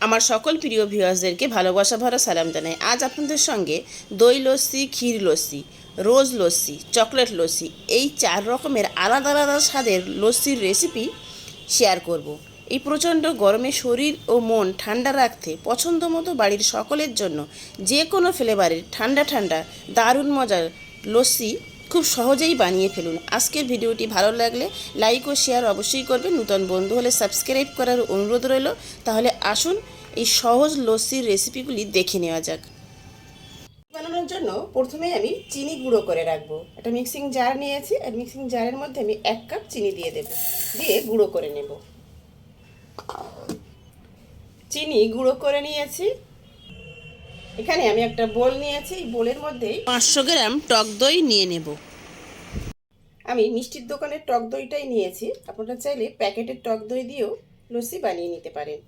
আমার সকল প্রিয় ভিউয়ার্সদেরকে ভালোবাসা ভরা সালাম জানাই আজ আপনাদের সঙ্গে দই লস্যি, ক্ষীর লস্যি, রোজ লস্যি, চকলেট লস্যি, এই চার রকমের আলাদা আলাদা স্বাদের লস্যির রেসিপি শেয়ার করব। এই প্রচণ্ড গরমে শরীর ও মন ঠান্ডা রাখতে পছন্দ মতো বাড়ির সকলের জন্য যে কোনো ফ্লেভারের ঠান্ডা ঠান্ডা, দারুণ মজার লস্যি খুব সহজেই বানিয়ে ফেলুন। আজকের ভিডিওটি ভালো লাগলে লাইক ও শেয়ার অবশ্যই করবেন। নূতন বন্ধু হলে সাবস্ক্রাইব করার অনুরোধ রইল। তাহলে আসুন এই সহজ লস্যির রেসিপিগুলি দেখে নেওয়া যাক। বানানোর জন্য প্রথমে আমি চিনি গুঁড়ো করে রাখব। একটা মিক্সিং জার নিয়েছি। আর মিক্সিং জারের মধ্যে আমি এক কাপ চিনি দিয়ে দেবো। দিয়ে গুঁড়ো করে নেব। চিনি গুঁড়ো করে নিয়েছি। এখানে আমি একটা বোল নিয়েছি এই বোলের মধ্যেই পাঁচশো গ্রাম টক দই নিয়ে নেব। আমি মিষ্টির দোকানের টক দইটাই নিয়েছি। আপনারা চাইলে প্যাকেটের টক দই দিয়েও লস্যি বানিয়ে নিতে পারেন।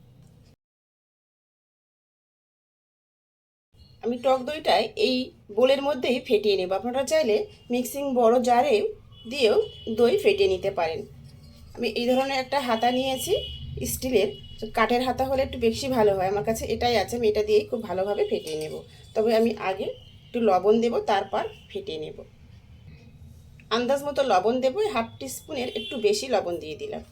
আমি টক দইটাই এই বোলের মধ্যেই ফেটিয়ে নেব। আপনারা চাইলে মিক্সিং বড় জারে দিয়েও দই ফেটিয়ে নিতে পারেন। আমি এই ধরনের একটা হাতা নিয়েছি স্টিলের। কাঠের হাতা হলে একটু বেশি ভালো হয়। আমার কাছে এটাই আছে, আমি এটা দিয়েই খুব ভালোভাবে ফেটিয়ে নেব। তবে আমি আগে একটু লবণ দেব, তারপর ফেটিয়ে নেব। আন্দাজ মতো লবণ দেবো, হাফ টিস্পুনের একটু বেশি লবণ দিয়ে দিলাম।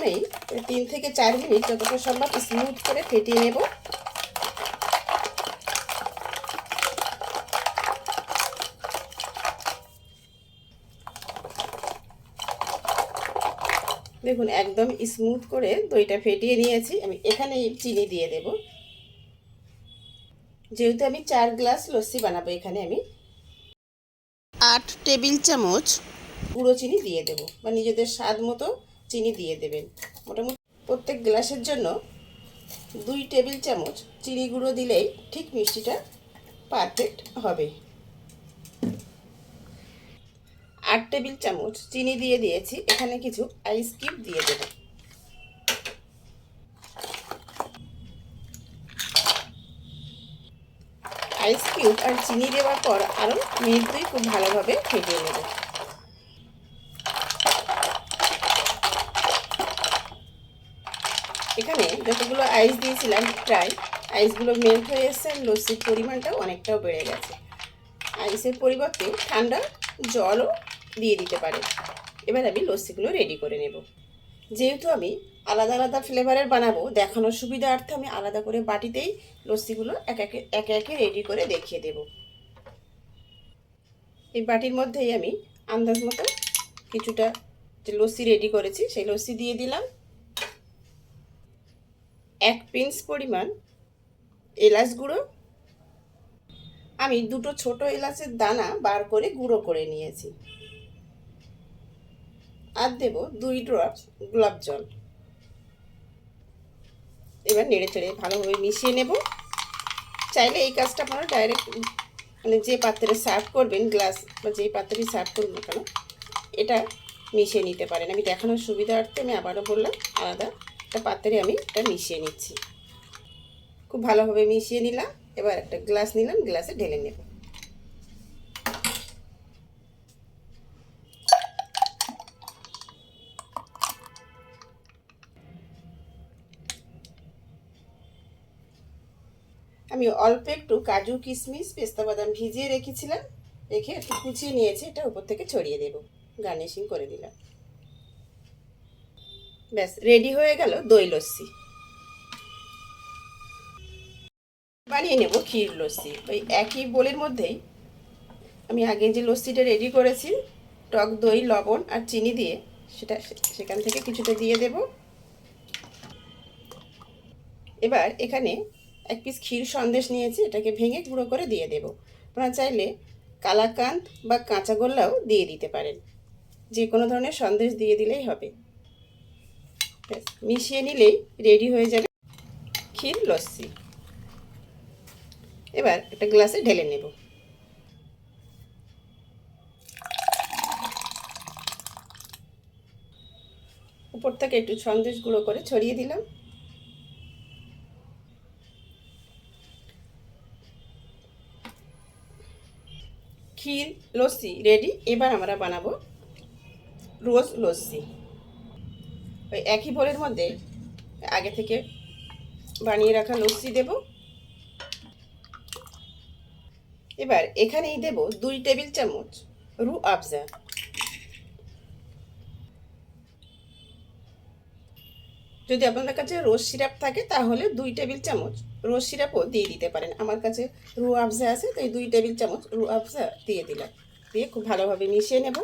প্রথমেই তিন থেকে চার মিনিট যতটা সম্ভব স্মুথ করে ফেটিয়ে নেব। দেখুন, একদম স্মুথ করে দইটা ফেটিয়ে নিয়েছি। আমি এখানে চিনি দিয়ে দেব। যেহেতু আমি চার গ্লাস লস্যি বানাবো এখানে আমি, আট টেবিল চামচ গুঁড়ো চিনি দিয়ে দেবো বা নিজেদের স্বাদ মতো চিনি দিয়ে দেবেন। মোটামুটি প্রত্যেক গ্লাসের জন্য দুই টেবিল চামচ চিনি গুঁড়ো দিলেই ঠিক মিষ্টিটা পারফেক্ট হবে। আট টেবিল চামচ চিনি দিয়ে দিয়েছি, এখানে কিছু আইস কিউব দিয়ে দেব। আইস কিউব আর চিনি দেওয়ার পর আরও মিনিট দুই খুব ভালোভাবে ফেটিয়ে নেব। এখানে যতগুলো আইস দিয়েছিলাম প্রায় আইসগুলো মেল্ট হয়ে এসছে, লস্যির পরিমাণটাও অনেকটাও বেড়ে গেছে। আইসের পরিবর্তে ঠান্ডা জলও দিয়ে দিতে পারে এবার আমি লস্যিগুলো রেডি করে নেব। যেহেতু আমি আলাদা আলাদা ফ্লেভারের বানাবো, দেখানোর সুবিধার্থে আমি আলাদা করে বাটিতেই লস্যিগুলো এক একে একে একে রেডি করে দেখিয়ে দেব। এই বাটির মধ্যেই আমি আন্দাজ মতো কিছুটা যে লস্যি রেডি করেছি, সেই লস্যি দিয়ে দিলাম। এক পিঞ্চ পরিমাণ এলাচ গুঁড়ো। আমি দুটো ছোট এলাচের দানা বার করে গুঁড়ো করে নিয়েছি। আর দেব দুই ড্রপ গোলাপ জল। এবার নেড়ে চেড়ে ভালোভাবে মিশিয়ে নেব। চাইলে এই কাজটা আপনারা ডাইরেক্ট মানে যে পাত্রে সার্ভ করবেন গ্লাস বা যেই পাত্রে সার্ভ করুন না কেন, এটা মিশিয়ে নিতে পারেন। আমি দেখানোর সুবিধার্থে আমি আবারও বললাম, আলাদা একটা পাত্রে আমি এটা মিশিয়ে নিচ্ছি। খুব ভালোভাবে মিশিয়ে নিলাম, এবার একটা গ্লাস নিলাম, গ্লাসে ঢেলে নেব। আমি অল্প একটু কাজু কিশমিশ, পেস্তা বাদাম ভিজিয়ে রেখেছিলাম, রেখে একটু কুচিয়ে নিয়েছি, এটা উপর থেকে ছড়িয়ে দেব। গার্নিশিং করে দিলাম। ব্যাস রেডি হয়ে গেল দই লস্যি। বানিয়ে নেব ক্ষীর লস্যি। ওই একই বোলের মধ্যেই আমি আগে যে লস্যিটা রেডি করেছি, টক দই, লবণ আর চিনি দিয়ে, সেটা সেখান থেকে কিছুটা দিয়ে দেব। এবার এখানে এক পিস ক্ষীর সন্দেশ নিয়েছি, এটাকে ভেঙে গুঁড়ো করে দিয়ে দেব। আপনারা চাইলে কালাকান্দ বা কাঁচা গোল্লাও দিয়ে দিতে পারেন। যে কোনো ধরনের সন্দেশ দিয়ে দিলেই হবে। মিশিয়ে নিলেই রেডি হয়ে যাবে ক্ষীর লস্যি। এবার একটা গ্লাসে ঢেলে নেব। উপর থেকে একটু সন্দেশ গুঁড়ো করে ছড়িয়ে দিলাম। ক্ষীর লস্যি রেডি, এবার আমরা বানাবো রোজ লস্যি। ওই একই বোলের মধ্যে আগে থেকে বানিয়ে রাখা লস্যি দেব। এবার এখানেই দেব দুই টেবিল চামচ রু আফজা। যদি আপনাদের কাছে রোজ সিরাপ থাকে, তাহলে দুই টেবিল চামচ রোজ সিরাপও দিয়ে দিতে পারেন। আমার কাছে রু আফজা আছে তো তাই দুই টেবিল চামচ রু আফজা দিয়ে দিলাম। দিয়ে খুব ভালোভাবে মিশিয়ে নেব।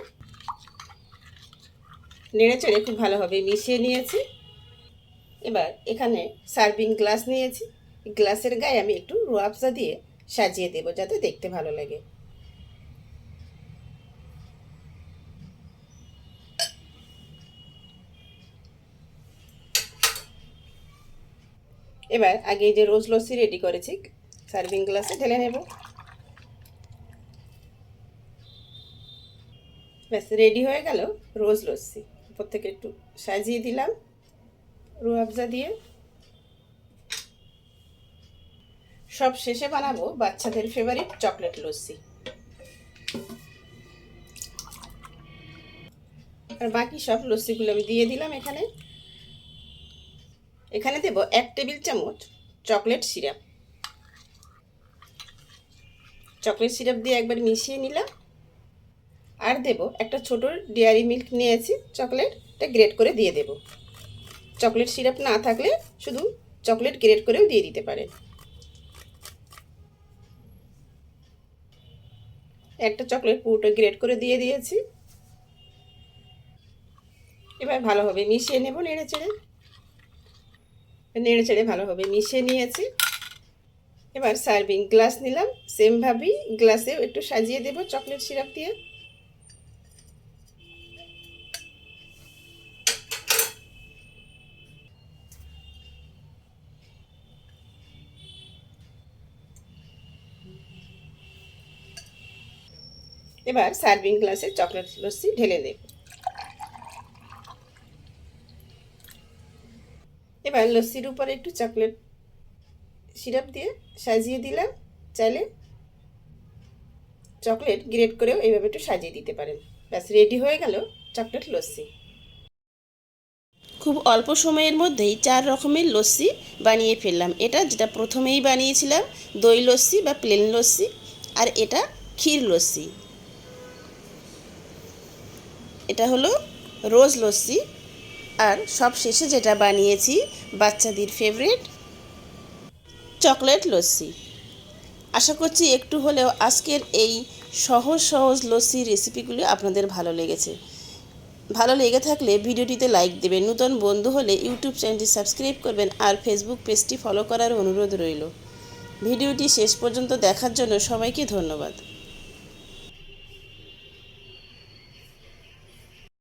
নেড়ে চেড়ে খুব ভালোভাবে মিশিয়ে নিয়েছি। এবার এখানে সার্ভিং গ্লাস নিয়েছি। গ্লাসের গায়ে আমি একটু রু আফজা দিয়ে সাজিয়ে দেবো যাতে দেখতে ভালো লাগে। এবার আগে যে রোজ লস্যি রেডি করেছি, সার্ভিং গ্লাসে ঢেলে নেব। ব্যাস, রেডি হয়ে গেল রোজ লস্যি। উপর থেকে একটু সাজিয়ে দিলাম। রুয়াবজা দিয়ে। সব শেষে বানাবো বাচ্চাদের ফেভারিট চকলেট লস্যি। আর বাকি সব লস্যিগুলো আমি দিয়ে দিলাম এখানে। এখানে দেব এক টেবিল চামচ চকলেট সিরাপ চকলেট সিরাপ দিয়ে একবার মিশিয়ে নিলাম। আর দেব একটা ছোট ডেয়ারি মিল্ক নিয়েছি চকলেটটা গ্রেট করে দিয়ে দেব। চকলেট সিরাপ না থাকলে শুধু চকলেট গ্রেট করেও দিয়ে দিতে পারেন একটা চকলেট পুরোটা গ্রেট করে দিয়ে দিয়েছি। এবার ভালোভাবে মিশিয়ে নেব নেড়ে চেড়ে। নেড়ে চেড়ে ভালোভাবে মিশিয়ে নিয়েছি। এবার সার্ভিং গ্লাস নিলাম। সেমভাবেই গ্লাসেও একটু সাজিয়ে দেব চকলেট সিরাপ দিয়ে। এবার সার্ভিং গ্লাসে চকলেট লস্যি ঢেলে দেব এবার লস্যির উপরে একটু চকলেট সিরাপ দিয়ে সাজিয়ে দিলাম। চাইলে চকলেট গ্রেট করেও এইভাবে একটু সাজিয়ে দিতে পারেন। ব্যাস, রেডি হয়ে গেল চকলেট লস্যি। খুব অল্প সময়ের মধ্যেই চার রকমের লস্যি বানিয়ে ফেললাম। এটা যেটা প্রথমেই বানিয়েছিলাম, দই লস্যি বা প্লেন লস্যি, আর এটা ক্ষীর লস্যি। এটা হলো রোজ লস্যি। আর সব শেষে যেটা বানিয়েছি, বাচ্চাদের ফেভারিট চকলেট লস্যি। আশা করছি একটু হলেও আজকের এই সহজ সহজ লস্যির রেসিপিগুলি আপনাদের ভালো লেগেছে। ভালো লেগে থাকলে ভিডিওটিতে লাইক দেবেন। নতুন বন্ধু হলে ইউটিউব চ্যানেলটি সাবস্ক্রাইব করবেন আর ফেসবুক পেজটি ফলো করার অনুরোধ রইল। ভিডিওটি শেষ পর্যন্ত দেখার জন্য সবাইকে ধন্যবাদ।